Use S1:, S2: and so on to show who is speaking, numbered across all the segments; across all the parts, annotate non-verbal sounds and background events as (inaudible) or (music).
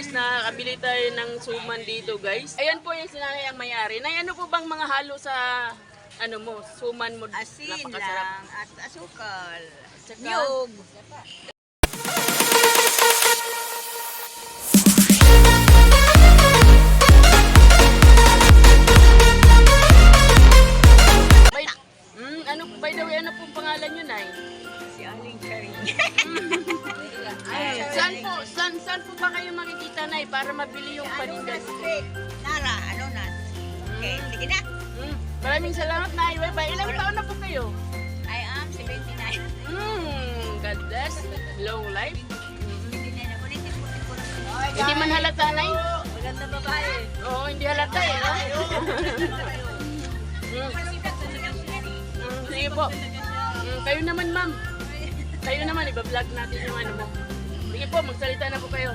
S1: guys, nakakabili tayo ng suman dito guys. Ayan po yung sinanay ang mayari. Nay, ano po bang mga halo sa ano mo, suman mo?
S2: Asin lang at asukal. Niyog.
S1: Saan po, saan, saan po ba kayo makikita, Nay, para mabili yung
S2: Ano
S1: paninda?
S2: na street? Nara, ano na? Okay, sige na.
S1: Mm, maraming salamat, Nay. Bye-bye. Ilang taon na po kayo?
S2: I am 79.
S1: Mm, God bless. Long life.
S2: 79 ako. Ulitin mo, ulitin ko lang.
S1: Hindi man halata, Nay.
S2: Maganda babae.
S1: Oo, hindi halata eh. No? Mm. Mm, sige po. Kayo naman, ma'am. Kayo naman, iba-vlog natin yung ano mo. Po, magsalita na po kayo.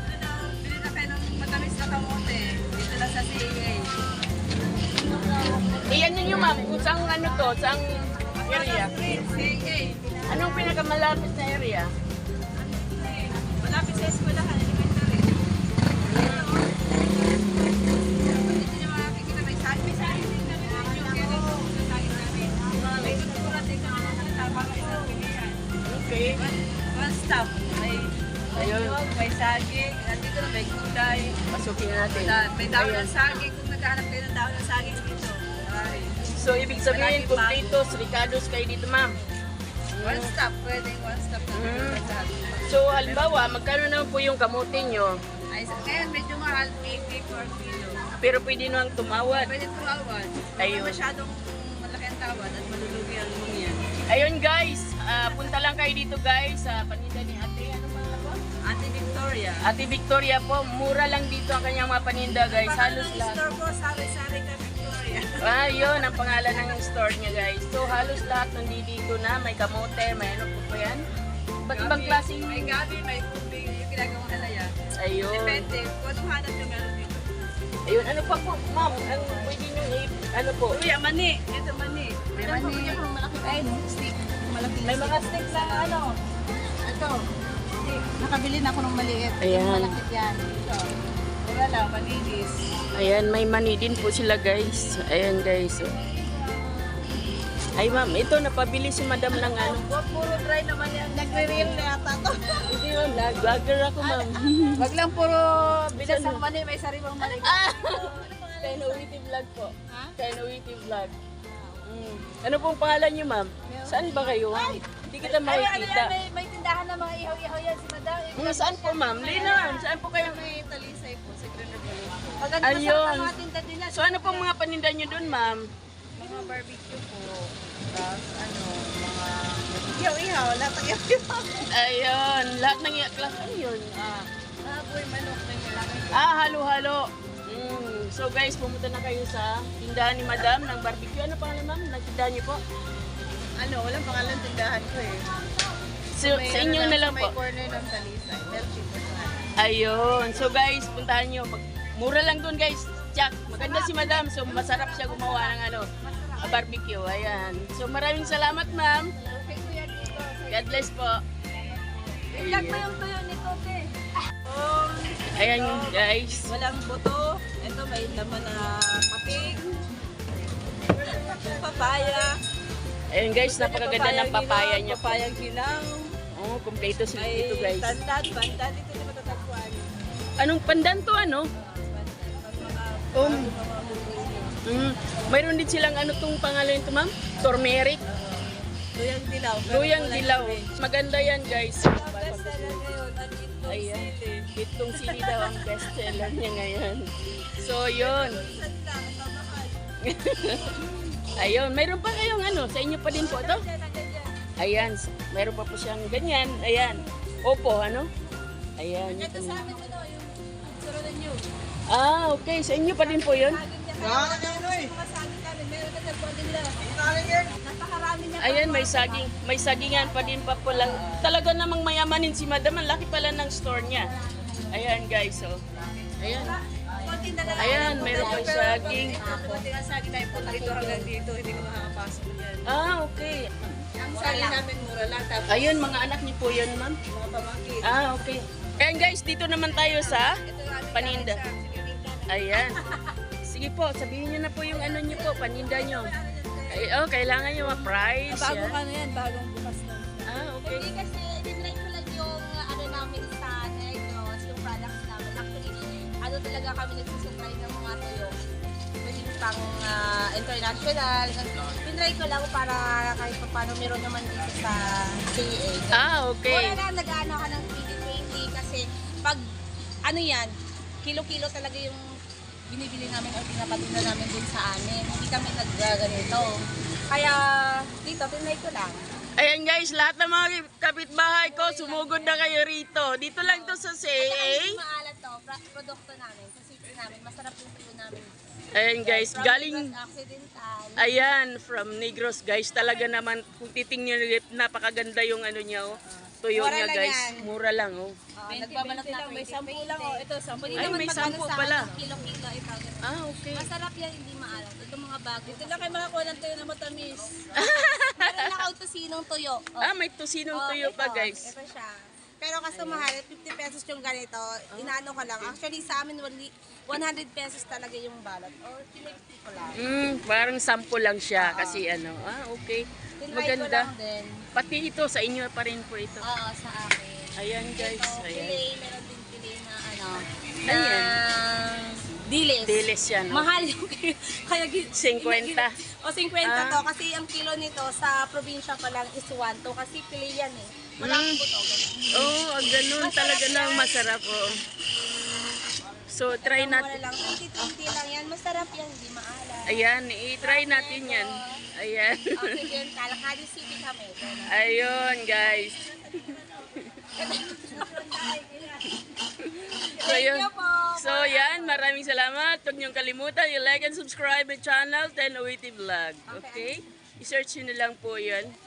S2: Bili na kayo ng matamis na kamote. Dito lang sa CA.
S1: Iyan ninyo, ma'am, kung saan ano to, saan area.
S2: CA.
S1: Anong pinakamalapit na area?
S2: Malapit sa eskwelahan.
S1: Pasukin natin.
S2: Da- May dahon ng saging. Kung naghahanap kayo ng dahon ng saging dito. Ay.
S1: So, ibig sabihin,
S2: Malaki pa.
S1: potatoes, ricados kayo dito, ma'am.
S2: One stop. Pwede one stop na
S1: Mm. So, halimbawa, magkano naman po yung kamote nyo?
S2: Ay, sa- ngayon medyo mahal. 80 per kilo.
S1: Pero pwede nang tumawad.
S2: Pwede tumawad.
S1: Ayun.
S2: Kung masyadong malaki ang tawad at malulugi ang yan.
S1: Ayun guys, ah, punta lang kayo dito guys sa paninda ni Ate
S2: Victoria.
S1: Ate Victoria po, mura lang dito ang kanyang mga paninda guys. Halos
S2: Pangalan ng
S1: lahat.
S2: store ko, sari-sari ka Victoria. (laughs)
S1: Ah, yun ang pangalan ng store niya guys. So halos lahat nandito na. May kamote, may ano po po yan. Ba't ibang klaseng...
S2: May gabi, may tubig, yung ginagawang halaya.
S1: Ayun.
S2: Depende, kung ano hanap yung meron dito.
S1: Ayun, ano pa po, ma'am? Ang pwede nyo i... Ano po?
S2: Kuya, mani. Ito mani. May mani. Ay, stick. Malaki.
S3: May mga stick na ano. Ito. Nakabili na ako ng maliit.
S1: Ayan.
S3: Malakit yan. Ito.
S2: Wala lang, malinis.
S1: Ayan, may mani din po sila guys. Ayan guys. Oh. Ay ma'am, ito napabili si madam ng ano.
S2: Puro dry naman yan.
S3: Nagre-reel na yata to. (laughs)
S1: Hindi ma'am, vlog- vlogger ako ma'am. (laughs)
S2: Wag lang puro binas ang mani, may sariwang mani.
S1: ah! (laughs) Kainawiti vlog po.
S3: Ha?
S1: Kainawiti vlog. Mm. Ano pong pangalan niyo ma'am? Saan ba kayo? Hindi kita
S2: Ay, ano
S1: makikita.
S2: may, may tindahan ng mga ihaw-ihaw yan si madam.
S1: Mm, saan po ma'am? Lina, saan po kayo?
S2: May talisay po, sa Green Maganda
S1: Ayun.
S2: sa mga tinda din yan.
S1: So ano pong mga paninda niyo dun ma'am?
S2: Mga barbecue po. Tapos ano, mga ihaw-ihaw, lahat ng ihaw-ihaw.
S1: Ayun, lahat ng iaklas. Ano yun? Ah,
S2: Baboy, manok, may malaki.
S1: Ah, halo-halo. Mm. So guys, pumunta na kayo sa tindahan ni Madam ng barbecue. Ano pangalan ma'am? Ng tindahan niyo po?
S2: Ano, walang pangalan tindahan ko eh.
S1: So, sa inyo
S2: ano
S1: na lang po.
S2: May corner ng talisay.
S1: Ayun. So guys, puntahan niyo. Mag- mura lang doon guys. Jack, maganda si Madam. So masarap siya gumawa ng ano, ah, barbecue. Ayan. So maraming salamat ma'am. God bless po.
S2: Ilag mo yung tuyo ni Kote.
S1: Ayan guys.
S2: walang buto. Ito may laman na papig. Papaya.
S1: Ayun guys, napakaganda ng papaya niya.
S2: Papayang
S1: Oh, kompleto sila
S2: May
S1: dito guys.
S2: tandan, bandan. Dito na matatagpuan.
S1: Anong pandan to ano? Um, mm, mayroon din silang ano tong pangalan nito ma'am? Turmeric.
S2: Luyang dilaw.
S1: Luyang dilaw. Maganda yan guys.
S2: Ang best seller ngayon, ang itong
S1: Ayan.
S2: sili.
S1: Itong sili daw ang best seller niya ngayon. So yun. (laughs) Ayun, mayroon pa kayong ano, sa inyo pa din po ito? Ayan, mayroon pa po siyang ganyan. Ayan. Opo, ano? Ayan.
S2: Ito sa amin, ano, yung suro na new.
S1: Ah, okay. Sa inyo pa din po yun?
S2: Meron. Napakarami niya.
S1: Ayan, may saging, may sagingan pa din pa pala. Talaga namang mayamanin si Madam. Ang laki pala ng store niya. Ayan, guys. So, ayan. Ayan, meron
S2: pag-
S1: saging.
S2: saging tayo po dito hanggang dito, hindi ko makakapasok yan.
S1: Ah, okay.
S2: Ang saging namin mura lang, tapos
S1: Ayun, mga anak niyo po yun, ma'am.
S2: mga pamangkin.
S1: Ah, okay. Ayan guys, dito naman tayo sa paninda. Ayan. (laughs) Sige po, sabihin niyo na po yung ano niyo po, paninda niyo. Ay, oh, kailangan niyo ma-price.
S2: Bagong
S1: yan.
S2: ano yan, bagong bukas
S3: kami nagsusupply ng mga tuyo. Pwedeng pang ah, international. Tinry ko lang para kahit pa paano meron naman dito sa CA.
S1: Ah,
S3: Wala
S1: okay.
S3: na nag-ano ka ng 2020 kasi pag ano yan, kilo-kilo talaga yung binibili namin o pinapatinda namin din sa amin. Hindi kami naggaganito. Kaya dito, tinry ko lang.
S1: Ayan guys, lahat ng mga kapitbahay ko, sumugod na kayo rito. Dito lang to sa
S3: At saka hindi maalat to, produkto namin, namin, masarap yung tuyo namin.
S1: Ayan guys,
S3: From
S1: galing... Ayan, from Negros guys. Talaga naman, kung titingnan nyo, napakaganda yung ano niya, oh. Tuyo
S3: Mura
S1: niya guys.
S3: yan.
S1: Mura lang, oh.
S3: Oh, nagbabalot na
S2: May
S3: 20,
S2: sampu lang, oh. Ito, sampu.
S3: Pwede
S1: Ay,
S3: naman
S1: may
S3: magkano
S1: sampu
S3: sa
S1: pala.
S3: akin, Kilo-kilo.
S1: Ah, okay.
S3: Masarap yan, hindi maalat. Ito mga bago.
S2: Ito lang kayo makakuha ng tuyo na matamis.
S3: Meron na kauto sinong tuyo. Oh.
S1: Ah, may tusinong
S3: Oh,
S1: tuyo pa
S3: ito,
S1: guys.
S3: Ito siya. Pero kasi mahal, 50 pesos yung ganito. Inaano ko lang. Actually sa amin, wali- 100 pesos talaga yung balot. Or pinipti ko lang.
S1: Mm, parang sample lang siya kasi ano. Ah, okay.
S3: Tinry ko
S1: Maganda.
S3: din.
S1: Pati ito, sa inyo pa rin po ito.
S3: Oo, sa akin.
S1: Ayan guys,
S3: Ito,
S1: ayan.
S3: Pilay, meron din pilay na ano. Na dilis.
S1: Dilis yan, oh.
S3: Mahal yung kaya gi-
S1: 50.
S3: O 50
S1: Ah.
S3: to kasi ang kilo nito sa probinsya pa lang is 1 to kasi pilay yan eh. Walang
S1: Mm.
S3: buto. ganun.
S1: Oh, ang ganun
S3: Masarap
S1: talaga lang masarap, oh. So, try natin.
S3: lang. 20-20 lang yan. Masarap yan. Hindi maalat.
S1: Ayan, i-try natin yan. Ayan.
S3: Occidental. Cali City kami.
S1: Ayun, guys. So, yun.
S3: you.
S1: So, yan. Maraming salamat. Huwag niyong kalimutan. I-like and subscribe my channel, 10 Vlog. Okay? I-search nyo na lang po yun.
S3: Okay.